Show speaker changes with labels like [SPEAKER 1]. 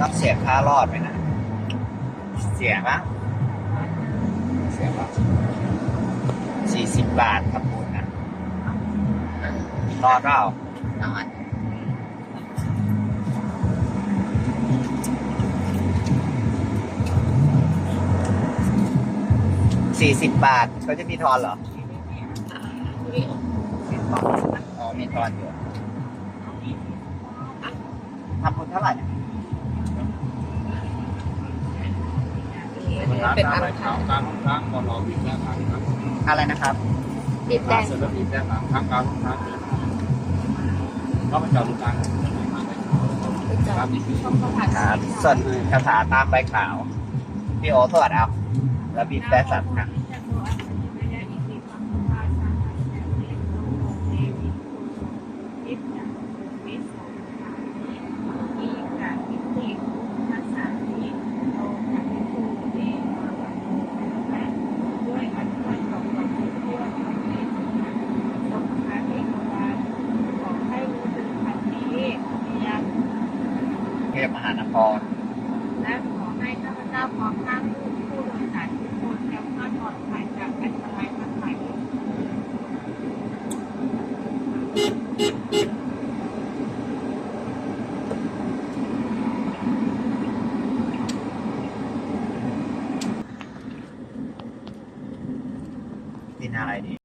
[SPEAKER 1] ต้องเสียค่ารอดไปนะ เสียปะเสียปะสี่สิบบาทครับคุณนะรอดเปล่า
[SPEAKER 2] รอด
[SPEAKER 1] สี่สิบบาทเขาจะมีทอนเหรอ มีทอนอ๋อมีทอนอยู่ ทำบุญเท่าไหร่เนี่ย
[SPEAKER 2] เป็นอัน
[SPEAKER 3] ขาวการห้องค้างก่อนเราวิ่งแล้วทางครับ
[SPEAKER 1] อะไรนะครับ
[SPEAKER 2] ติดแดง
[SPEAKER 3] เสร็จแล้ววิ่งแล้วทางทางการห้องค้างเลยก็ไปจอดตรงกลางครับนี่คือ
[SPEAKER 1] ครับส่วนคาถาตามใบขาว พี่โอทวดเอาแล้วบีบแต่สัตว์ครับ เทพมหานคร
[SPEAKER 4] และขอให้ข้าพเจ้าพร้อมข้ามผู้ That idea.